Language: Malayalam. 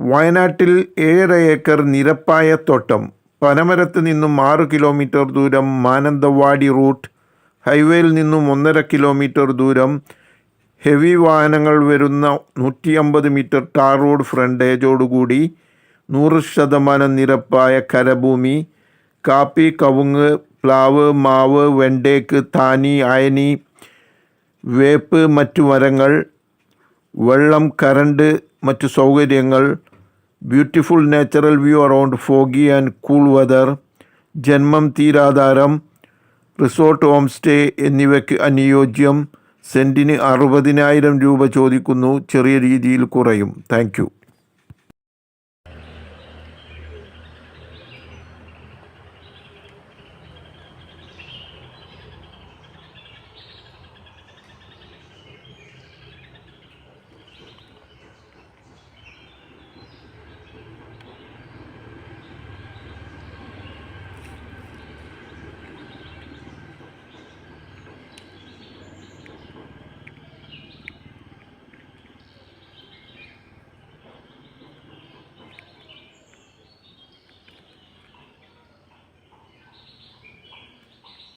വയനാട്ടിൽ ഏഴര ഏക്കർ നിരപ്പായ തോട്ടം പനമരത്ത് നിന്നും ആറ് കിലോമീറ്റർ ദൂരം മാനന്തവാടി റൂട്ട് ഹൈവേയിൽ നിന്നും ഒന്നര കിലോമീറ്റർ ദൂരം ഹെവി വാഹനങ്ങൾ വരുന്ന നൂറ്റി അമ്പത് മീറ്റർ ടാർ റോഡ് ഫ്രണ്ടേജോടുകൂടി നൂറ് ശതമാനം നിരപ്പായ കരഭൂമി കാപ്പി കവുങ്ങ് പ്ലാവ് മാവ് വെണ്ടേക്ക് താനി അയനി വേപ്പ് മറ്റു മരങ്ങൾ വെള്ളം കറണ്ട് മറ്റു സൗകര്യങ്ങൾ beautiful natural view around foggy and cool weather ജന്മം തീരാധാരം റിസോർട്ട് ഹോം സ്റ്റേ എന്നിവയ്ക്ക് അനുയോജ്യം സെന്റിന് അറുപതിനായിരം രൂപ ചോദിക്കുന്നു ചെറിയ രീതിയിൽ കുറയും. താങ്ക്